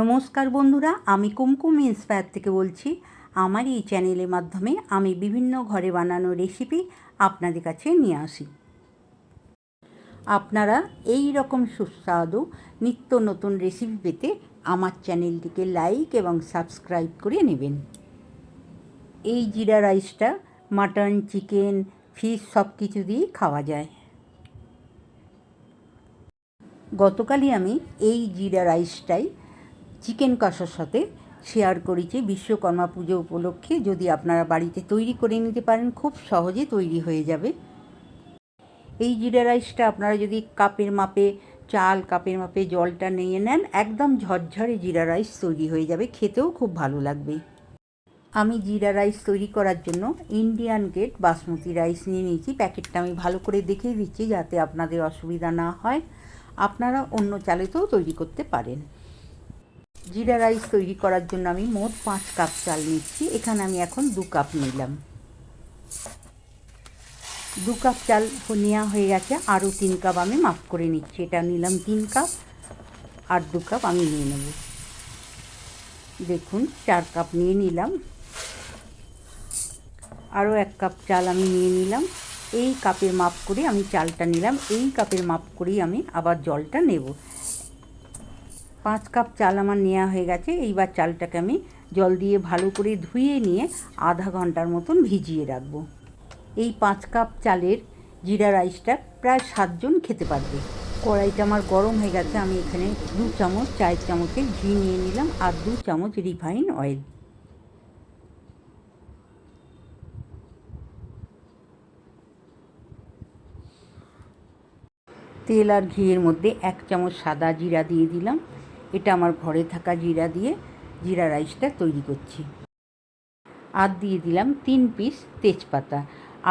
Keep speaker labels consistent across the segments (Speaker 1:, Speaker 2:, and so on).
Speaker 1: নমস্কার বন্ধুরা, আমি কুমকুম ইন্সপায়ার থেকে বলছি। আমার এই চ্যানেলের মাধ্যমে আমি বিভিন্ন ঘরে বানানো রেসিপি আপনাদের কাছে নিয়ে আসি। আপনারা এই রকম সুস্বাদু নিত্য নতুন রেসিপি পেতে আমার চ্যানেলটিকে লাইক এবং সাবস্ক্রাইব করে নেবেন। এই জিরা রাইসটা মাটন চিকেন ফিশ সব কিছু দিয়েই খাওয়া যায়। গতকালই আমি এই জিরা রাইসটাই চিকেন কষার সাথে শেয়ার করেছি বিশ্বকর্মা পুজো উপলক্ষে যদি আপনারা বাড়িতে তৈরি করে নিতে পারেন, খুব সহজে তৈরি হয়ে যাবে। এই জিরা রাইসটা আপনারা যদি কাপের মাপে, চাল কাপের মাপে জলটা নিয়ে নেন, একদম ঝরঝরে জিরা রাইস তৈরি হয়ে যাবে, খেতেও খুব ভালো লাগবে। আমি জিরা রাইস তৈরি করার জন্য ইন্ডিয়ান গেট বাসমতি রাইস নিয়ে নিয়েছি। প্যাকেটটা আমি ভালো করে দেখিয়ে দিচ্ছি যাতে আপনাদের অসুবিধা না হয়। আপনারা অন্য চালেতেও তৈরি করতে পারেন। জিরা রাইস তৈরি করার জন্য আমি মোট পাঁচ কাপ চাল নিচ্ছি। এখানে আমি এখন দু কাপ নিলাম। দু কাপ চাল নেওয়া হয়ে গেছে। আরও তিন কাপ আমি মাফ করে নিচ্ছি। এটা নিলাম তিন কাপ আর দু কাপ আমি নিয়ে নেব। দেখুন, চার কাপ নিয়ে নিলাম। আরও এক কাপ চাল আমি নিয়ে নিলাম। এই কাপের মাপ করে আমি চালটা নিলাম। এই কাপের মাপ করেই আমি আবার জলটা নেব। পাঁচ কাপ চাল আমার নেওয়া হয়ে গেছে। এইবার চালটাকে আমি জল দিয়ে ভালো করে ধুয়ে নিয়ে আধা ঘণ্টার মতন ভিজিয়ে রাখব। এই পাঁচ কাপ চালের জিরা রাইসটা প্রায় সাতজন খেতে পারবে। কড়াইটা আমার গরম হয়ে গেছে, আমি এখানে দু চামচ, চায়ের চামচের ঘি নিয়ে নিলাম আর দু চামচ রিফাইন অয়েল। তেল আর ঘিয়ের মধ্যে এক চামচ সাদা জিরা দিয়ে দিলাম। এটা আমার ঘরে থাকা জিরা দিয়ে, জিরা রাইসটা তৈরি করছি। আর দিয়ে দিলাম তিন পিস তেজপাতা।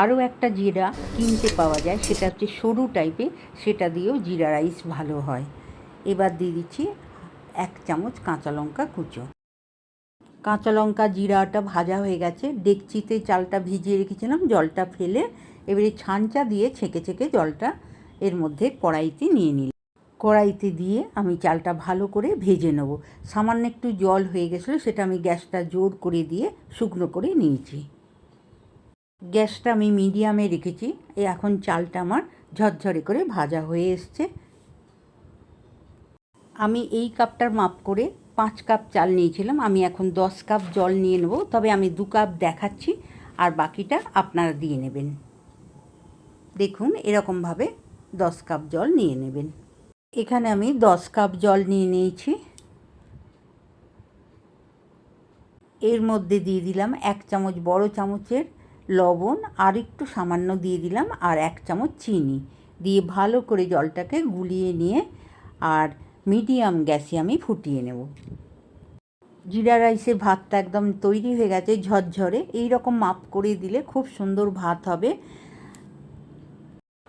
Speaker 1: আরও একটা জিরা কিনতে পাওয়া যায়, সেটা হচ্ছে সরু টাইপের সেটা দিয়েও জিরা রাইস ভালো হয়। এবার দিয়ে দিচ্ছি এক চামচ কাঁচা লঙ্কা কুচো। কাঁচা লঙ্কা জিরাটা ভাজা হয়ে গেছে, ডেকচিতে চালটা ভিজিয়ে রেখেছিলাম, জলটা ফেলে এবারে ছাঁচা দিয়ে ছেঁকে ছেঁকে জলটা এর মধ্যে কড়াইতে নিয়ে নিলাম। কড়াইতে দিয়ে আমি চালটা ভালো করে ভেজে নেব। সামান্য একটু জল হয়ে গেছিল, সেটা আমি গ্যাসটা জোর করে দিয়ে শুকনো করে নিয়েছি। গ্যাসটা আমি মিডিয়ামে রেখেছি। এখন চালটা আমার ঝরঝরে করে ভাজা হয়ে এসছে। আমি এই কাপটার মাপ করে পাঁচ কাপ চাল নিয়েছিলাম। আমি এখন দশ কাপ জল নিয়ে নেব। তবে আমি দু কাপ দেখাচ্ছি, আর বাকিটা আপনারা দিয়ে নেবেন। দেখুন, এরকমভাবে দশ কাপ জল নিয়ে নেবেন। এখানে আমি দশ কাপ জল নিয়ে নিয়েছি। এর মধ্যে দিয়ে দিলাম এক চামচ বড় চামচের লবণ, আর একটু সামান্য দিয়ে দিলাম আর এক চামচ চিনি। দিয়ে ভালো করে জলটাকে গুলিয়ে নিয়ে আর মিডিয়াম গ্যাসে আমি ফুটিয়ে নেব। জিরা রাইসের ভাতটা একদম তৈরি হয়ে গেছে ঝরঝরে। এই রকম মাপ করে দিলে খুব সুন্দর ভাত হবে।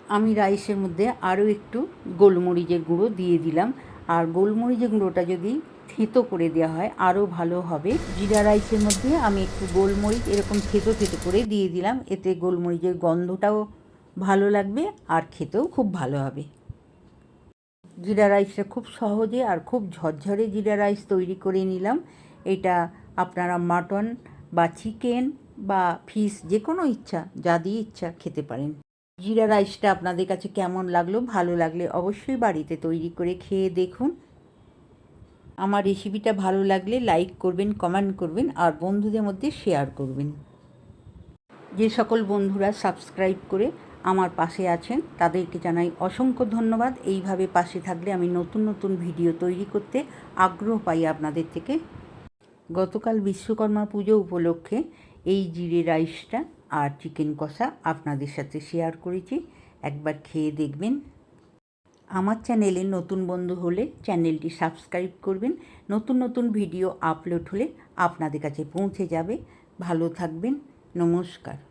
Speaker 1: আমি রাইসের মধ্যে আরও একটু গোলমরিচের গুঁড়ো দিয়ে দিলাম। আর গোলমরিচের গুঁড়োটা যদি থেতো করে দেওয়া হয়, আরও ভালো হবে। জিরা রাইসের মধ্যে আমি একটু গোলমরিচ এরকম থেতো থেতো করে দিয়ে দিলাম। এতে গোলমরিচের গন্ধটাও ভালো লাগবে আর খেতেও খুব ভালো হবে। জিরা রাইসটা খুব সহজে আর খুব ঝরঝরে জিরা রাইস তৈরি করে নিলাম। এটা আপনারা মাটন বা চিকেন বা ফিশ যে কোনো ইচ্ছা, যা দিয়ে ইচ্ছা খেতে পারেন। জিরা রাইসটা আপনাদের কাছে কেমন লাগল, ভালো লাগলে অবশ্যই বাড়িতে তৈরি করে খেয়ে দেখুন। আমার রেসিপিটা ভালো লাগলে লাইক করবেন, কমেন্ট করবেন আর বন্ধুদের মধ্যে শেয়ার করবেন। যে সকল বন্ধুরা সাবস্ক্রাইব করে আমার পাশে আছেন, তাদেরকে জানাই অসংখ্য ধন্যবাদ। এইভাবে পাশে থাকলে আমি নতুন নতুন ভিডিও তৈরি করতে আগ্রহ পাই আপনাদের থেকে। গতকাল বিশ্বকর্মা পুজো উপলক্ষে এই জিরে রাইসটা আর চিকেন কষা আপনাদের সাথে শেয়ার করেছি। একবার খেয়ে দেখবেন। আমার চ্যানেলে নতুন বন্ধু হলে চ্যানেলটি সাবস্ক্রাইব করবেন। নতুন নতুন ভিডিও আপলোড হলে আপনাদের কাছে পৌঁছে যাবে। ভালো থাকবেন। নমস্কার।